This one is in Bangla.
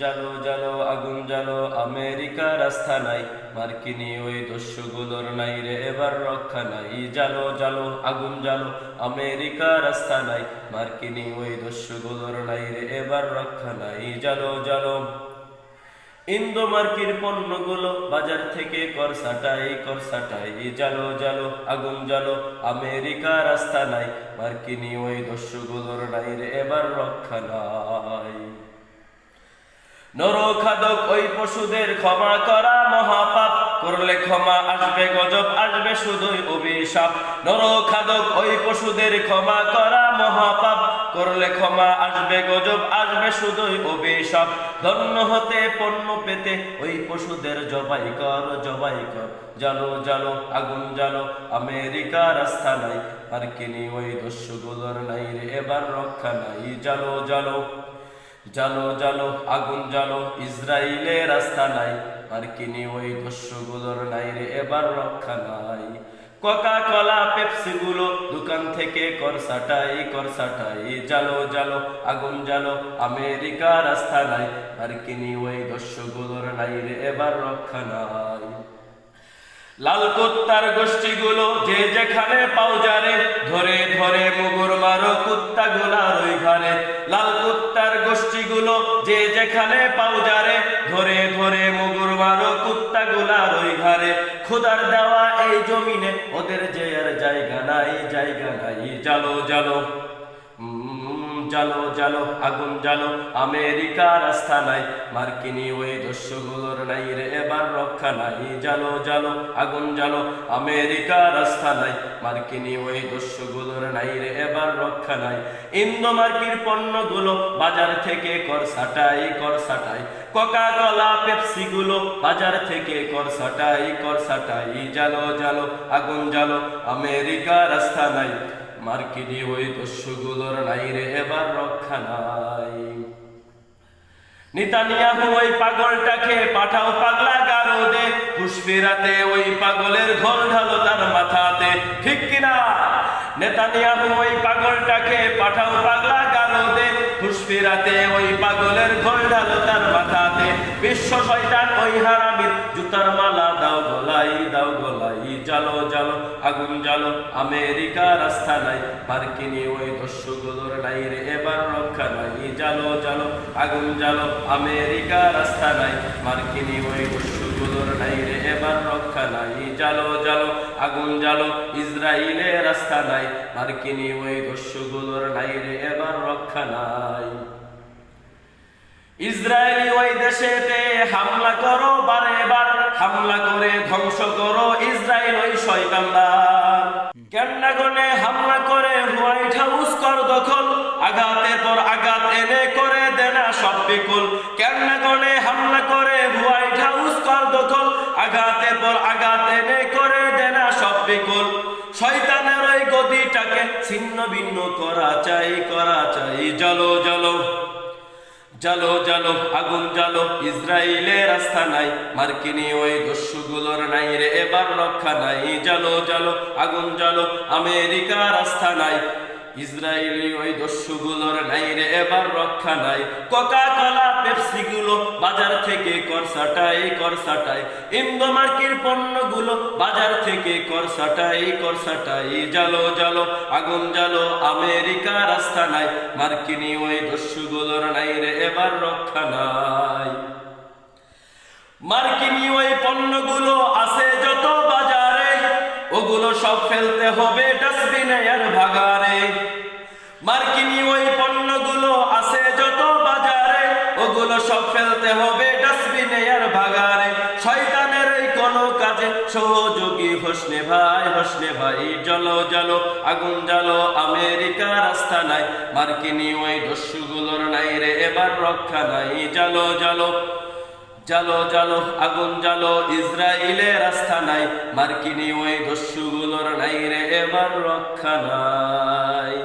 জালো জালো, আগুন জালো আমেরিকা রাস্তা নাই। মার্কিনি ওই দস্যুগুলোর নাই রে, এবার রক্ষা নাই। জালো জালো, আগুন জালো আমেরিকা রাস্তা নাই। মার্কিনি ওই দস্যুগুলোর নাই রে, এবার রক্ষা নাই। জালো জালো ইন্দো মার্কির পণ্যগুলো বাজার থেকে কর সাটাই কর সাটাই জালো জালো, আগুন জালো আমেরিকা রাস্তা নাই। মার্কিনি ওই দস্যুগুলোর নাই রে, এবার রক্ষা নাই। নরখাদক ওই পশুদের ক্ষমা করা মহাপাপ। করলে ক্ষমা আসবে, গজব আসবে শুধুই অভিশাপ। নরখাদক ওই পশুদের ক্ষমা করা মহাপাপ। করলে ক্ষমা আসবে, গজব আসবে শুধুই অভিশাপ। ধন্য হতে পণ্য পেতে ওই পশুদের জবাই কর জবাই কর। জালো জালো, আগুন জালো আমেরিকা রাস্তা নাই। মার্কিনি ওই দস্যুগুলোর নাই রে, এবার রক্ষা নাই। জালো জালো জালো জালো আগুন জালো ইসরায়েলের রাস্তা নাই মার্কিনি ওই দস্যুগুলোর নাই রে, এবার রক্ষা নাই। কোকা কলা পেপসি গুলো দোকান থেকে কর সাটাই কর সাটাই জালো জালো আগুন জালো আমেরিকা রাস্তা নাই মার্কিনি ওই দস্যুগুলোর নাই রে, এবার রক্ষা নাই। লাল কুত্তার গোষ্ঠীগুলো যে যেখানে পাও যারে, ধরে ধরে মুগুর মারো কুত্তা গোলার গোষ্ঠীগুলো যে যেখানে পাউজারে ধরে ধরে মুগুর মারো কুত্তা গুলার ওই ঘরে খুদার দেওয়া এই জমিনে ওদের যে আর জায়গা নাই জায়গা নাই। জালো জালো। জালো জালো, আগুন জালো আমেরিকা রাস্তা নাই। মার্কিনি ওই দস্যুগুলোর নাই রে, এবার রক্ষা নাই। জালো জালো, আগুন জালো আমেরিকা রাস্তা নাই। মার্কিনি ওই দস্যুগুলোর নাই রে, এবার রক্ষা নাই। ইন্দো মার্কির পণ্যগুলো বাজার থেকে কর সাটাই কর সাটাই কোকা কলা পেপসি গুলো বাজার থেকে কর সাটাই কর সাটাই জালো জালো, আগুন জালো আমেরিকা রাস্তা নাই। মার্কিনি ওই দস্যুগুলোর নাই এবার রক্ষা নাই। নিতানিয়াহু ওই পাগলটাকে পাঠাও পাগলা গারদে, পুষ্পিরাতে ওই পাগলের ঘোল ঢালো তার মাথাতে। ঠিক কিনা? নেতানিয়াহু ওই পাগলটাকে পাঠাও পাগলা গারদে, পুষ্পিরাতে ওই পাগলের ঘোল ঢালো তার মাথাতে। বিশ্ব শয়তান ওই হারামির জুতার মালা দাও, গলাই দাও গলাই জালো জালো, আগুন জালো আমেরিকা রাস্তা নাই। মার্কিনি ওই দস্যুগুলোর নাই রে, এবার রক্ষা নাই। জালো জালো, আগুন জালো আমেরিকা রাস্তা নাই। মার্কিনি ওই দস্যুগুলোর নাই রে, এবার রক্ষা নাই। জালো জালো, আগুন জালো, ইসরায়েলের রাস্তা নাই। মার্কিনি ওই দস্যুগুলোর নাই রে, এবার রক্ষা নাই। ইসরায়েলি ওই দেশেতে হামলা করো বারে বার। হামলা করে ধ্বংস করো ইসরায়েল ওই শয়তানদার। ক্যান্ডাগনে হামলা করে হোয়াইট হাউস কর দখল, আঘাতের পর আঘাত এনে করে দেনা সব বিকুল। ক্যান্ডাগনে হামলা করে হোয়াইট হাউস কর দখল, আঘাতের পর আঘাত এনে করে দেনা সব বিকুল। শয়তানের ওই গদিটাকে ছিন্ন ভিন্ন করা চাই করা চাই, জলো জলো। জালো জালো, আগুন জালো ইসরায়েলের রাস্তা নাই, মার্কিনি ওই দস্যুগুলোর নাই রে, এবার রক্ষা নাই। জালো জালো, আগুন জালো আমেরিকার রাস্তা নাই ইসরায়েলি ওই দস্যুগুলোর এবার রক্ষা নাই। কোকা কলা পেপসি গুলো বাজার থেকে কর সাটাই কর সাটাই ইন্দো মার্কির পণ্যগুলো বাজার থেকে কর সাটাই কর সাটাই জালো জালো, আগুন জালো, আমেরিকা রাস্তা নাই। মার্কিনি ওই দস্যুগুলোর নাই রে, এবার রক্ষা নাই। মার্কিনি ওই পণ্যগুলো আছে যত সব ফেলতে হবে ডাস্টবিনে আর ভাগারে। মার্কিনি ওই পণ্যগুলো আছে যত বাজারে, ওগুলো সব ফেলতে হবে ডাস্টবিনে আর ভাগারে। শয়তানের এই কোনো কাজে সহযোগী হোসনে ভাই হোসনে ভাই জলো জলো আগুন জ্বালো, আমেরিকা রাস্তা নাই। মার্কিনি ওই দস্যুগুলোর নাই রে, এবার রক্ষা নাই। জালো জালো জালো জালো, আগুন জালো ইসরায়েলের রাস্তা নাই, মার্কিনি ওই দস্যুগুলোর নাই রে এবার রক্ষা নাই।